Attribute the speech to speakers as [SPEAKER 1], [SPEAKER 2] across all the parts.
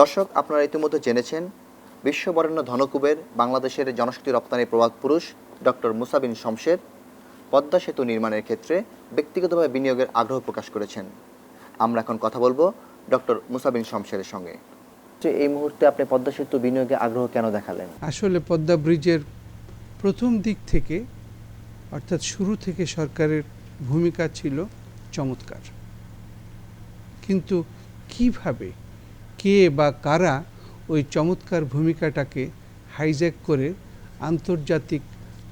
[SPEAKER 1] দর্শক, আপনারা ইতিমধ্যে জেনেছেন, বিশ্ববরেণ্য ধনকুবের বাংলাদেশের জনশক্তি রপ্তানি প্রবাদ পুরুষ ডক্টর মুসাবিন শমশের পদ্মা সেতু নির্মাণের ক্ষেত্রে ব্যক্তিগতভাবে বিনিয়োগের আগ্রহ প্রকাশ করেছেন। আমরা এখন কথা বলব ডক্টর মুসাবিন শমশেরের সঙ্গে। এই মুহূর্তে আপনি পদ্মা সেতু বিনিয়োগে আগ্রহ কেন দেখালেন?
[SPEAKER 2] আসলে পদ্মা ব্রিজের প্রথম দিক থেকে, অর্থাৎ শুরু থেকে সরকারের ভূমিকা ছিল চমৎকার। কিন্তু কীভাবে কে বা কারা ওই চমৎকার ভূমিকাটাকে হাইজ্যাক করে আন্তর্জাতিক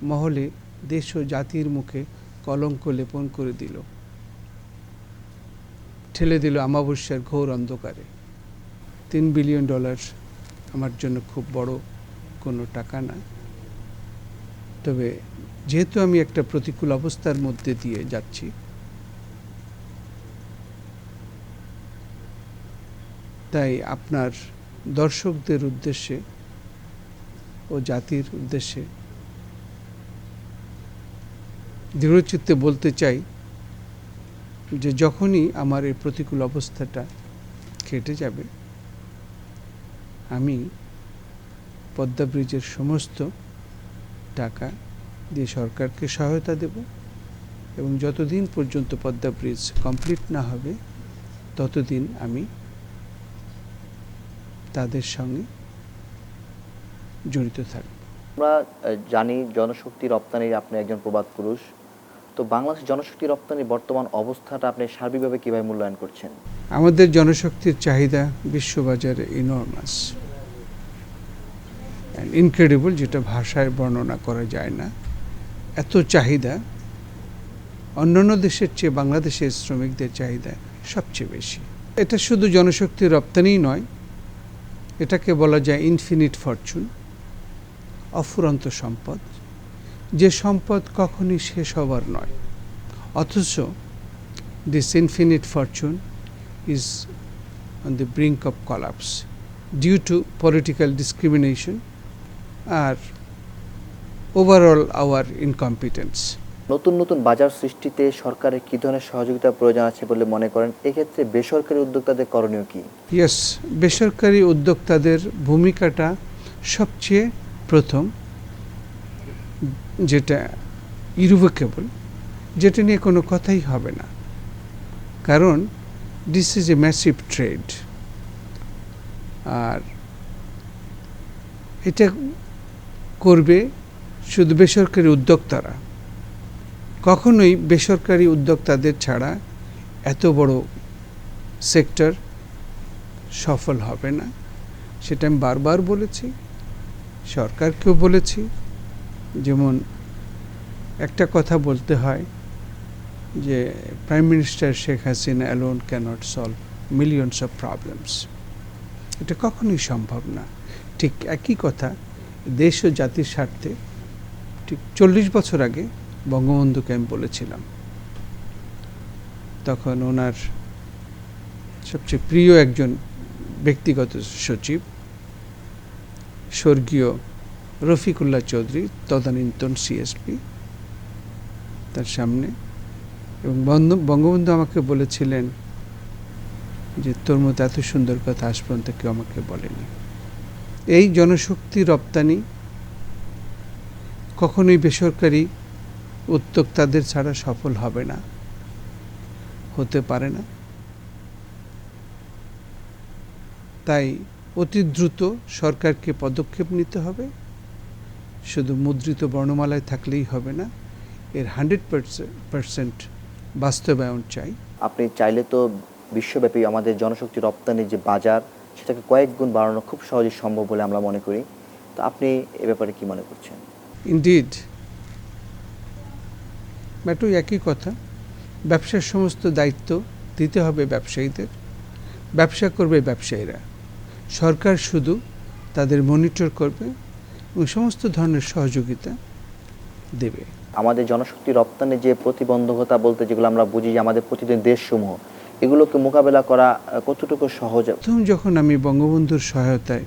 [SPEAKER 2] মহলে দেশ ও জাতির মুখে কলঙ্ক লেপন করে দিল। ঠেলে দিল আমাবস্যার ঘোর অন্ধকারে। তিন বিলিয়ন ডলার আমার জন্য খুব বড় কোনো টাকা না। তবে যেহেতু আমি একটা প্রতিকূল অবস্থার মধ্যে দিয়ে যাচ্ছি তাই আপনার দর্শকদের উদ্দেশ্যে ও জাতির উদ্দেশ্যে দৃঢ়চিত্তে বলতে চাই যে যখনই আমার এই প্রতিকূল অবস্থাটা কেটে যাবে, আমি পদ্মা ব্রিজের সমস্ত টাকা দিয়ে সরকারকে সহায়তা দেব এবং যতদিন পর্যন্ত পদ্মা ব্রিজ কমপ্লিট না হবে, ততদিন আমি তাদের সঙ্গে জড়িত থাকব।
[SPEAKER 1] আমরা জানি জনশক্তি রপ্তানির আপনি একজন প্রবাদ পুরুষ। তো বাংলাদেশ জনশক্তি রপ্তানির বর্তমান অবস্থাটা আপনি সার্বিকভাবে কীভাবে মূল্যায়ন করছেন?
[SPEAKER 2] আমাদের জনশক্তির চাহিদা বিশ্ববাজারে ইনর্মাস ইনক্রেডিবল যেটা ভাষায় বর্ণনা করা যায় না। এত চাহিদা অন্যান্য দেশের চেয়ে বাংলাদেশের শ্রমিকদের চাহিদা সবচেয়ে বেশি। এটা শুধু জনশক্তি রপ্তানিই নয় এটাকে বলা যায় ইনফিনিট ফরচুন অফুরন্ত সম্পদ। যে সম্পদ কখনই শেষ হবার নয়। অথচ this infinite fortune is on the brink of collapse due to political discrimination R overall our incompetence
[SPEAKER 1] নতুন নতুন বাজার সৃষ্টিতে সরকারের কী ধরনের সহযোগিতা প্রয়োজন আছে বলে মনে করেন? এক্ষেত্রে বেসরকারি উদ্যোক্তাদের করণীয় কি?
[SPEAKER 2] ইয়েস বেসরকারি উদ্যোক্তাদের ভূমিকাটা সবচেয়ে প্রথম, যেটা ইরিভোকেবল যেটা নিয়ে কোনো কথাই হবে না। কারণ this is a massive trade আর এটা করবে শুধু বেসরকারি উদ্যোক্তারা। কখনোই বেসরকারি উদ্যোক্তাদের ছাড়া এত বড় সেক্টর সফল হবে না। সেটা আমি বারবার বলেছি, সরকারকেও বলেছি। যেমন একটা কথা বলতে হয় যে prime minister Sheikh Hasina alone cannot solve millions of problems এটা কখনোই সম্ভব না। ঠিক একই কথা, দেশ ও জাতির স্বার্থে, ঠিক চল্লিশ বছর আগে বঙ্গবন্ধুকে আমি বলেছিলাম। তখন ওনার সবচেয়ে প্রিয় একজন ব্যক্তিগত সচিব, স্বর্গীয় রফিকুল্লাহ চৌধুরী, তদানীন্তন সিএসপি তার সামনে। এবং বন্ধু, বঙ্গবন্ধু আমাকে বলেছিলেন যে, তোর মতো এত সুন্দর কথা আজ পর্যন্ত কেউ আমাকে বলেনি। এই জনশক্তি রপ্তানি কখনোই বেসরকারি উদ্যোক্তাদের ছাড়া সফল হবে না। হতে পারে না। তাই অতি দ্রুত সরকারকে পদক্ষেপ নিতে হবে। শুধু মুদ্রিত বর্ণমালায় থাকলেই হবে না এর হান্ড্রেড পারসেন্ট বাস্তবায়ন চাই।
[SPEAKER 1] আপনি চাইলে তো বিশ্বব্যাপী আমাদের জনশক্তি রপ্তানির যে বাজার সেটাকে কয়েক গুণ বাড়ানো খুব সহজেই সম্ভব বলে আমরা মনে করি। তো আপনি এ ব্যাপারে কি মনে করছেন?
[SPEAKER 2] ইন্ডিড ব্যাটু একই কথা। ব্যবসার সমস্ত দায়িত্ব দিতে হবে ব্যবসায়ীদের। ব্যবসা করবে ব্যবসায়ীরা। সরকার শুধু তাদের মনিটর করবে এবং সমস্ত ধরনের সহযোগিতা দেবে।
[SPEAKER 1] আমাদের জনশক্তি রপ্তানির যে প্রতিবন্ধকতা বলতে যেগুলো আমরা বুঝি যে আমাদের প্রতিদিন দেশসমূহ এগুলোকে মোকাবেলা করা কতটুকু সহজ?
[SPEAKER 2] প্রথম যখন আমি বঙ্গবন্ধুর সহায়তায়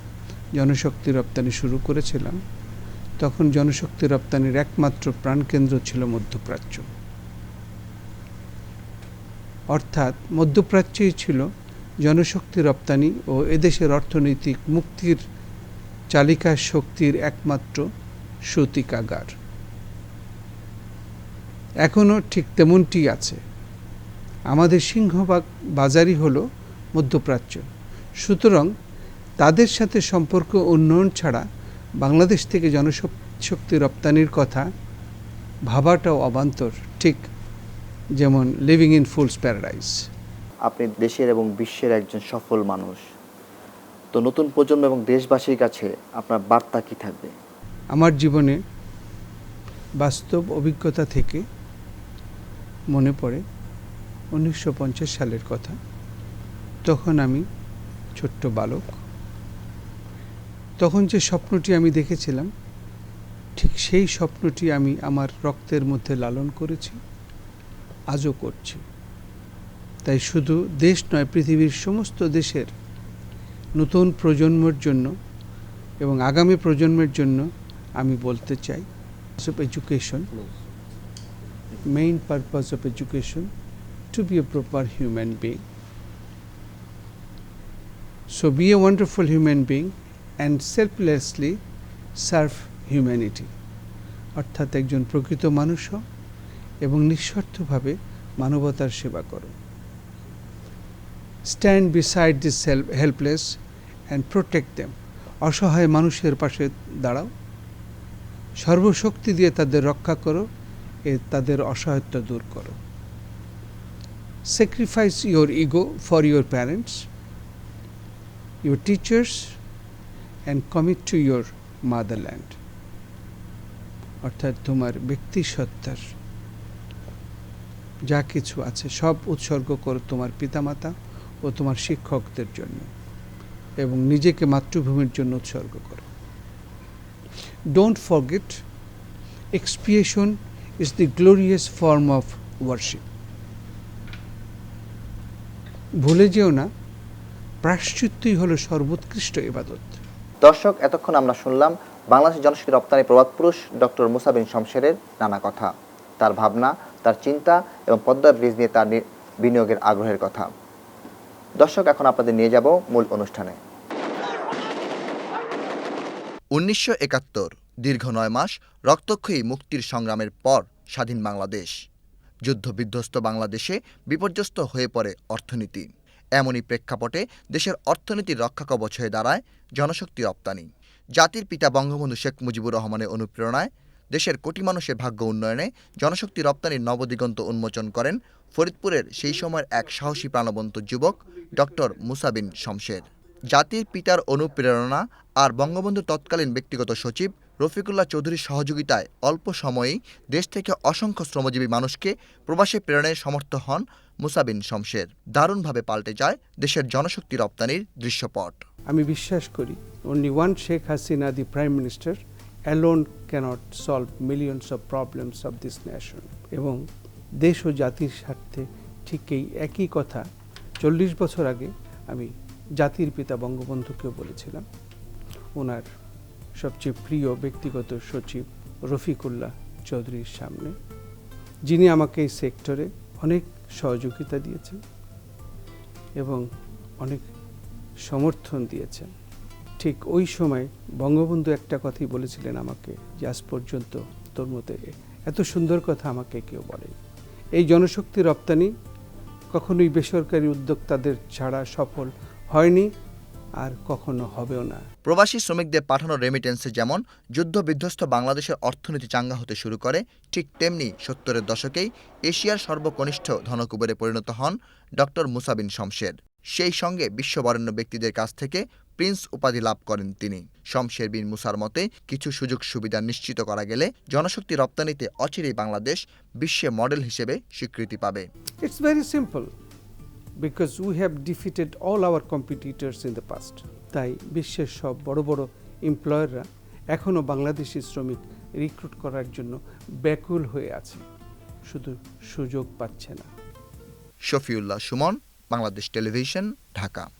[SPEAKER 2] জনশক্তি রপ্তানি শুরু করেছিলাম তখন জনশক্তি রপ্তানির একমাত্র প্রাণকেন্দ্র ছিল মধ্যপ্রাচ্য। অর্থাৎ মধ্যপ্রাচ্যই ছিল জনশক্তি রপ্তানি ও এদেশের অর্থনৈতিক মুক্তির চালিকা শক্তির একমাত্র সূতিকাগার। এখনও ঠিক তেমনটি আছে। আমাদের সিংহভাগ বাজারই হল মধ্যপ্রাচ্য। সুতরাং তাদের সাথে সম্পর্ক উন্নয়ন ছাড়া বাংলাদেশ থেকে জনশক্তি রপ্তানির কথা ভাবাটাও অবান্তর ঠিক যেমন লিভিং ইন ফুলস প্যারাডাইস
[SPEAKER 1] আপনি দেশের এবং বিশ্বের একজন সফল মানুষ। তো নতুন প্রজন্ম এবং দেশবাসীর কাছে আপনার বার্তা কি থাকবে?
[SPEAKER 2] আমার জীবনে বাস্তব অভিজ্ঞতা থেকে মনে পড়ে উনিশশো পঞ্চাশ সালের কথা। তখন আমি ছোট্ট বালক। তখন যে স্বপ্নটি আমি দেখেছিলাম, ঠিক সেই স্বপ্নটি আমি আমার রক্তের মধ্যে লালন করেছি, আজও করছি। তাই শুধু দেশ নয়, পৃথিবীর সমস্ত দেশের নতুন প্রজন্মের জন্য এবং আগামী প্রজন্মের জন্য আমি বলতে চাই of education main purpose of education to be a proper human being so be a wonderful human being and selflessly serve humanity অর্থাৎ একজন প্রকৃত মানুষ হও এবং নিঃস্বার্থভাবে মানবতার সেবা করো। Stand beside this helpless and protect them অসহায় মানুষের পাশে দাঁড়াও। সর্বশক্তি দিয়ে তাদের রক্ষা করো, এ তাদের অসহায়ত্ব দূর করো। Sacrifice your ego for your parents your teachers and commit to your motherland অর্থাৎ তোমার ব্যক্তি সত্তার যা কিছু আছে, সব উৎসর্গ করো তোমার পিতামাতা ও তোমার শিক্ষকদের জন্য এবং নিজেকে মাতৃভূমির জন্য উৎসর্গ করো। Don't forget expiation is the glorious form of worship ভুলে যেও না প্রাশ্চিত্যই হলো সর্বোৎকৃষ্ট ইবাদত।
[SPEAKER 1] দর্শক, এতক্ষণ আমরা শুনলাম বাংলাদেশের জনশক্তি রপ্তানি প্রবাদ পুরুষ ডক্টর মুসাবিন শমশেরের নানা কথা, তার ভাবনা, তার চিন্তা এবং পদ্মা ব্রিজ নিয়ে তার বিনিয়োগের আগ্রহের কথা। দর্শক, এখন আপনাদের নিয়ে যাব মূল অনুষ্ঠানে। উনিশশো একাত্তর, দীর্ঘ নয় মাস রক্তক্ষয়ী মুক্তির সংগ্রামের পর স্বাধীন বাংলাদেশ। যুদ্ধ বিধ্বস্ত বাংলাদেশে বিপর্যস্ত হয়ে পড়ে অর্থনীতি। এমনই প্রেক্ষাপটে দেশের অর্থনীতির রক্ষাকবচ হয়ে দাঁড়ায় জনশক্তি রপ্তানি। জাতির পিতা বঙ্গবন্ধু শেখ মুজিবুর রহমানের অনুপ্রেরণায় দেশের কোটি মানুষের ভাগ্য উন্নয়নে জনশক্তি রপ্তানির নবদিগন্ত উন্মোচন করেন ফরিদপুরের সেই সময়ের এক সাহসী প্রাণবন্ত যুবক ডক্টর মুসাবিন শমশের। জাতির পিতার অনুপ্রেরণা আর বঙ্গবন্ধুর তৎকালীন ব্যক্তিগত সচিব রফিকুল্লাহ চৌধুরীর সহযোগিতায় অল্প সময়েই দেশ থেকে অসংখ্য শ্রমজীবী মানুষকে প্রবাসে প্রেরণের সমর্থ হন মুসাবিন শমশের। দারুণভাবে পাল্টে যায় দেশের জনশক্তি রপ্তানির দৃশ্যপট।
[SPEAKER 2] আমি বিশ্বাস করি only one Sheikh Hasina the prime minister alone cannot solve millions of problems of this nation এবং দেশ ও জাতির স্বার্থে ঠিক এই একই কথা চল্লিশ বছর আগে আমি জাতির পিতা বঙ্গবন্ধুকেও বলেছিলাম। ওনার সবচেয়ে প্রিয় ব্যক্তিগত সচিব রফিকুল্লাহ চৌধুরীর সামনে, যিনি আমাকে এই সেক্টরে অনেক সহযোগিতা দিয়েছেন এবং অনেক সমর্থন দিয়েছেন। ঠিক ওই সময় বঙ্গবন্ধু একটা কথাই বলেছিলেন আমাকে যে, আজ পর্যন্ত তোর মতে এত সুন্দর কথা আমাকে কেউ বলে এই জনশক্তি রপ্তানি কখনোই বেসরকারি উদ্যোক্তাদের ছাড়া সফল হয়নি। আর কখনো হবেও না।
[SPEAKER 1] প্রবাসী শ্রমিকদের পাঠানো রেমিটেন্সে যেমন যুদ্ধ বিধ্বস্ত বাংলাদেশের অর্থনীতি চাঙ্গা হতে শুরু করে ঠিক তেমনি সত্তরের দশকেই এশিয়ার সর্বকনিষ্ঠ ধনকুবেরে পরিণত হন ডক্টর মুসাবিন শমশের। সেই সঙ্গে বিশ্ববরেণ্য ব্যক্তিদের কাছ থেকে প্রিন্স উপাধি লাভ করেন তিনি। শমশের বিন মুসার মতে কিছু সুযোগ সুবিধা নিশ্চিত করা গেলে জনশক্তি রপ্তানিতে অচিরেই বাংলাদেশ বিশ্বে মডেল হিসেবে স্বীকৃতি পাবে।
[SPEAKER 2] It's very simple. Because we have defeated all our competitors in the past. তাই বিশ্বের সব বড় বড় এমপ্লয়াররা এখনও বাংলাদেশি শ্রমিক রিক্রুট করার জন্য ব্যাকুল হয়ে আছে। শুধু সুযোগ পাচ্ছে না।
[SPEAKER 1] শফিউল্লাহ সুমন, বাংলাদেশ টেলিভিশন, ঢাকা।